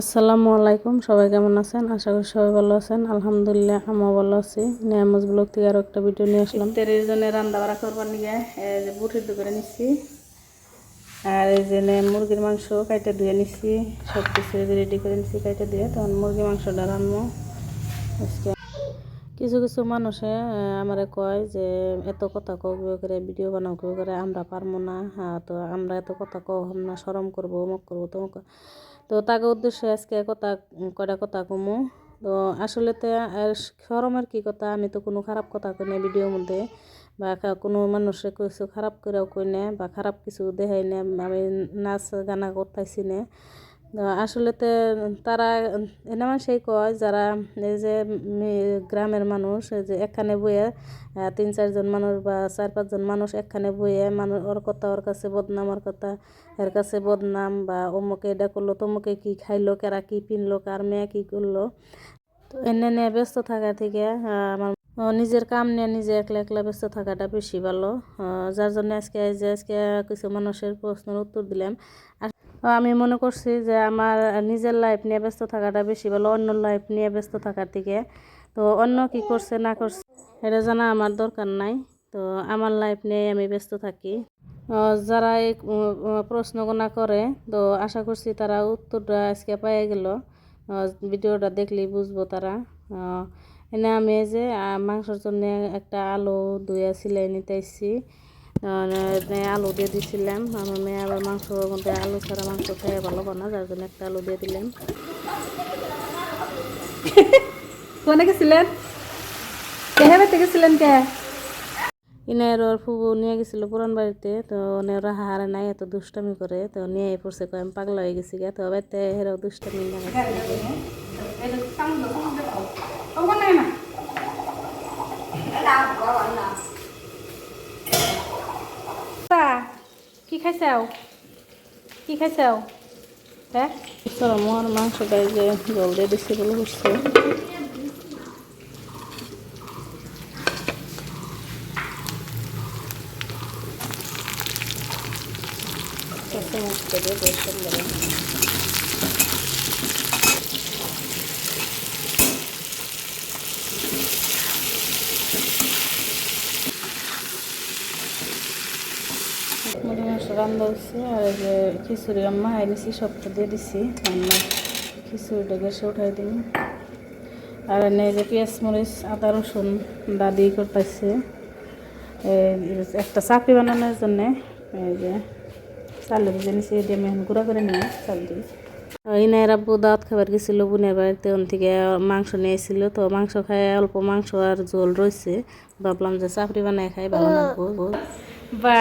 আসসালামু আলাইকুম, সবাই কেমন আছেন? আশা করি সবাই ভালো আছেন। আলহামদুলিল্লাহ, আমিও ভালো আছি। নিয়ামজ ব্লগ থেকে আরও একটা ভিডিও নিয়ে আসলাম। তেরের জন্য রান্না বাড়া করবার নিয়ে যে বুটির দুপুরে নিচ্ছি আর এই যে মুরগির মাংস কাইটে ধুয়ে নিচ্ছি সব কিছু রেডি করে নিচ্ছি কাইটে দিয়ে তখন মুরগির মাংসটা রান্নবো। আজকে কিছু কিছু মানুষে আমারে কয় যে, এত কথা কেউ করে ভিডিও বানাও করে, আমরা পারব না। হ্যাঁ তো আমরা এত কথা কও হম না সরম করব, অমুক করব করব। তো তাকে উদ্দেশ্যে আজকে কথা কটা কথা কমু। তো আসলে তো আর সরমের কি কথা, আমি তো কোনো খারাপ কথা কই না ভিডিওর মধ্যে, বা কোনো মানুষে কিছু খারাপ করেও কই না বা খারাপ কিছু দেখাই না আমি নাচ গানা করতেছি না আসলে তারা এনে সেই কয় যারা এই যে গ্রামের মানুষ যে একখানে বইয়ে তিন চারজন মানুষ বা চার পাঁচজন মানুষ একখানে বইয়ে মানুষ ওর কথা, ওর কাছে বদনাম, ওর কথা, এর কাছে বদনাম বা অমুকে এটা করল, তমুকে কি খাইলো, কেরা কি পিনলো, কার মেয়ে কি করল। তো এনে নিয়ে ব্যস্ত থাকা থেকে আমার নিজের কাম নিয়ে নিজে একলা একলা ব্যস্ত থাকাটা বেশি ভালো। যার জন্য আজকে আজকে কিছু মানুষের প্রশ্নের উত্তর দিলাম। আমি মনে করছি যে আমার নিজের লাইফ নিয়ে ব্যস্ত থাকাটা বেশি ভালো অন্য লাইফ নিয়ে ব্যস্ত থাকার থেকে তো অন্য কি করছে, না করছে, এটা জানা আমার দরকার নাই। তো আমার লাইফ নিয়ে আমি ব্যস্ত থাকি। যারা এই প্রশ্নগুলা করে, তো আশা করছি তারা উত্তরটা আজকে পেয়ে গেল। ভিডিওটা দেখলেই বুঝব তারা। এনে আমি যে মাংসর জন্য একটা আলু ধুয়ে সিলাই নিতে এসেছি আলু দিয়ে দিছিলাম আমার মেয়ে আবার মাংসর মধ্যে আলু ছাড়া মাংস খেয়ে ভালো বানা যার জন্য একটা আলু দিয়ে দিলাম কোনে গেছিলেন গেছিলেন কে ফুবু নিয়ে গেছিল বাড়িতে তো নে নাই দুষ্টামি করে তো নিয়ে পড়ছে কয় আমি পাগলা হয়ে গেছি গে তো বাড়িতে হেরাও দুষ্টামি লাগাচ্ছে কি খাইছাও কি খাইছাও হ্যাঁ চলো মোর মাংস গাই যে জল দিয়ে দিচ্ছি বলে বুঝছে কাঁচামরিচটা দিয়ে বেশ সুন্দর মুড়ি মাংস রান্না হচ্ছে আর যে খিচুড়ি আম্মা হাই নিছি সবটা দিয়ে দিছি। রান্না, খিচুড়িটা গ্যাসে উঠাই দিই আর এনে যে পেঁয়াজ মরিচ, আদা, রসুন দাদি করতেছে। একটা চাকরি বানানোর জন্যে এই যে চাল ভিজে নিছি দিয়ে আমি এখন গুঁড়া করে নিই, চাল দিয়ে। ইনায়ের আব্বু দাওয়াত খাবার গেছিল বোনের বাড়িতে ওন থেকে মাংস নিয়ে এসেছিল তো মাংস খায় অল্প মাংস আর ঝোল রয়েছে। ভাবলাম যে চাপড়ি বানায় খাই, ভালো লাগবো। বা,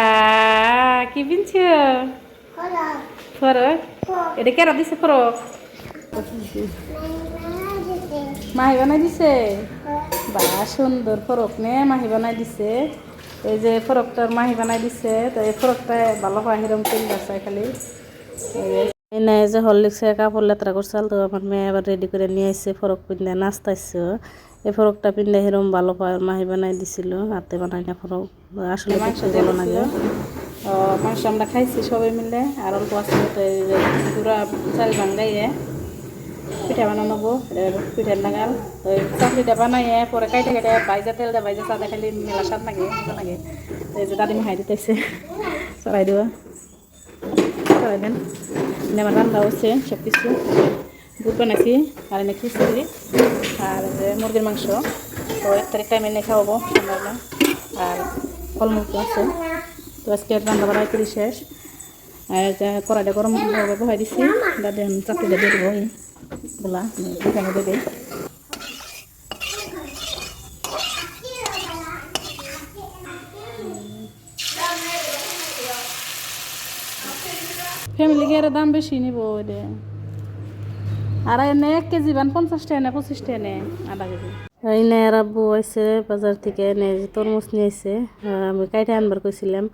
কি পিনছ ফরক। এটা কেরা দিছে ফরক? মাহি বানাই দিছে? বা, সুন্দর ফরক নে, মাহি বানাই দিছে। এই যে ফরকটার মাহি বানাই দিছে, তো এই ফরকটা ভালো হয় হিরম তেল গাছায় খালি। এই নাই যে হরলিক্সে কাপড় লেতরা করছাল তো আমার মেয়ে আবার রেডি করে নিয়ে আসছে ফরক পিন্ধে নাচতাইছে। এই ফরকটা পিন্ধে হিরম ভালো পায় মাহি বানাই দিছিল হাতে বানাই না ফরক। আসলে ভালো লাগে মাংস আমরা খাইছি সবাই মিলে আর অল্প আছে পুরা চাল ভাঙ্গাইয়ে পিঠা বানানো পিঠার নাগাল। ওই চাকরিটা বানাইয়ে পরে কাইটে কাইটে বাইজা তেল দেয় বাইজা চাঁদা খালি মেলা স্বাদ লাগে লাগে। এই যে দাদি মাহাই দিতেছে। চড়াই দেওয়া চড়াই দেন। আমার রান্না হচ্ছে সব কিছু দুধ বানাইছি আর এনে খিচুড়ি, আর যে মুরগির মাংস। তো এক তারিখ টাইমে এনে খাওয়াবো সন্ধ্যাবেলা আর ফলমূল তো আছে। তো আজকে রান্না বাড়া করি শেষ। কড়াইটা গরম বহাই দিছি। দাদি চাকরিটা দিয়ে দেবো এই বলা এখানে দেবে ফ্যামিলি গিয়ে দাম বেশি নিব ওইটা আর এনে এক কেজি বান পঞ্চাশ টাকা না পঁচিশ টাকা নে আধা কেজি। এনে আর আব্বু আইসে বাজার থেকে, এনে তরমুজ নিয়ে আইসে আমি কাইটে আনবার কইছিলাম।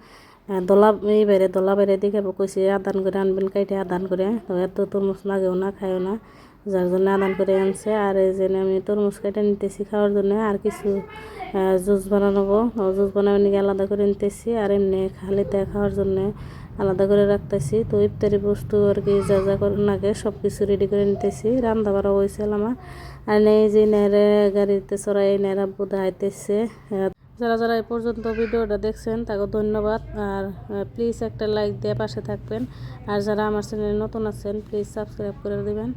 দলা এই বাইরে দলা বাইরে দেখে কইছে, আদান করে আনবেন কাইটে আদান করে। তো এত তরমুজ লাগেও না, খায়ও না। যার জন্য আদান করে আনছে। আর এই জন্য আমি তরমুজ কেটে নিতেছি খাওয়ার জন্য, আর কিছু জুস বানাবো জুস বানাবো নিয়ে আলাদা করে নিতেছি। আর এমনি খালিতে খাওয়ার জন্য আলাদা করে রাখতেছি, তো ইফতারি বস্তু আর কি যা যা লাগে সব কিছু রেডি করে নিতেছি। রান্না বাড়া হয়েছিল আমার। আর নেই যে নেড়ে গাড়িতে চড়াই নেড়া বোধ আইতেছে যারা যারা এ পর্যন্ত ভিডিওটা দেখছেন, তাকে ধন্যবাদ। আর প্লিজ একটা লাইক দিয়ে পাশে থাকবেন। আর যারা আমার চ্যানেলে নতুন আছেন প্লিজ সাবস্ক্রাইব করে দিবেন।